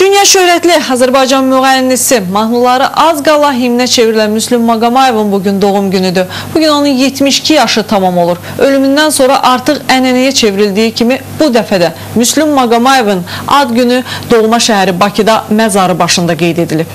Dünya şöhrətli Azərbaycan müğənnisi, mahnıları az qala himnə çevrilən Müslüm Maqamayevin bugün doğum günüdür. Bugün onun 72 yaşı tamam olur. Ölümündən sonra artıq ənənəyə çevrildiyi kimi bu dəfə də Müslüm Maqamayevin ad günü doğma şəhəri Bakıda məzarı başında qeyd edilib.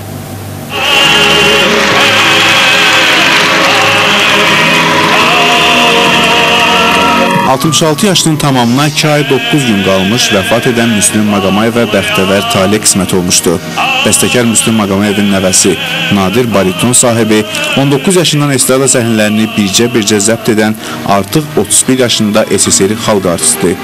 66 yaşının tamamına 2 ay 9 gün qalmış vəfat edən Müslüm Maqamayevə bəxtəvər talih qismət olmuşdu. Bəstəkar Müslüm Maqamayevin nəvəsi Nadir bariton sahibi 19 yaşından estrada səhnələrini bircə-bircə zəbt edən artıq 31 yaşında SSR xalq artisti.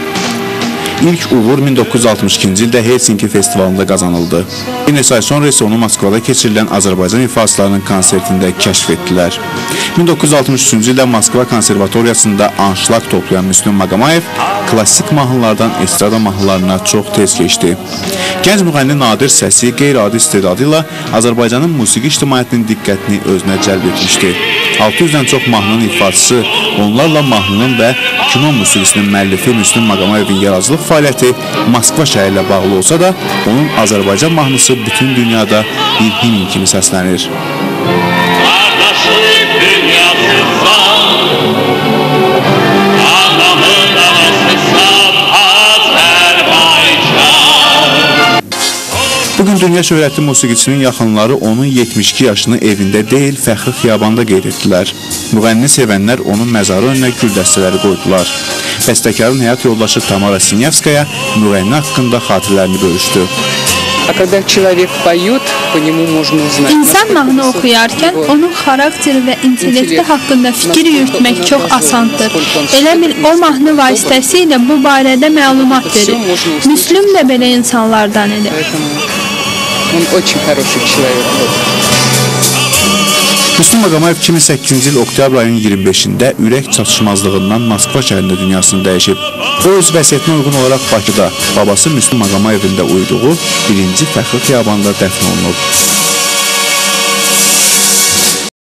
İlk uğur 1962-ci ildə Helsinki festivalında qazanıldı. Bir neçə ay sonra isə onu Moskvada keçirilən Azərbaycan ifaçılarının konsertində kəşf etdilər. 1963-cü ildə Moskva konservatoriyasında anşlaq toplayan Müslüm Maqamayev klassik mahnılardan estrada mahnılarına çox tez keçdi. Gənc müğənni Nadir səsi qeyri-adi istedadı ilə Azərbaycanın musiqi ictimaiyyətinin diqqətini özünə cəlb etmişdi. 600-dən çox mahnının ifaçısı, onlarla mahnının və kino musiqisinin müəllifi Müslüm Maqamayevin yaradıcılıq fəaliyyəti Moskva şəhəri ilə bağlı olsa da, onun Azərbaycan mahnısı bütün dünyada bir himn kimi səslənir. Kardeşlik dünya şöhrətli musiqiçinin yaxınları onun 72 yaşını evində deyil, fəxri xiyabanda qeyd etdilər. Müğənnini sevənlər onun məzarı önünə gül dəstələri qoydular. Bəstəkarın həyat yoldaşı Tamara Sinyavskaya müğənni haqqında xatirələrini bölüşdü. İnsan mahnı oxuyarkən onun xarakteri və intellekti haqqında fikir yürütmək çox asandır. Elə bil o mahnı vasitəsilə bu barədə məlumat verir. Müslüm də belə insanlardan idi. Поэтому он очень хороший человек. был. Müslüm Maqamayev 2008-ci il oktyabr ayının 25-də ürək çatışmazlığından Moskva şəhərində dünyasını dəyişib. O öz vəsiyyətinə uyğun olaraq Bakıda babası Müslüm Maqamayevin də uyuduğu 1-ci Fəxri Xiyabanda dəfn olunub.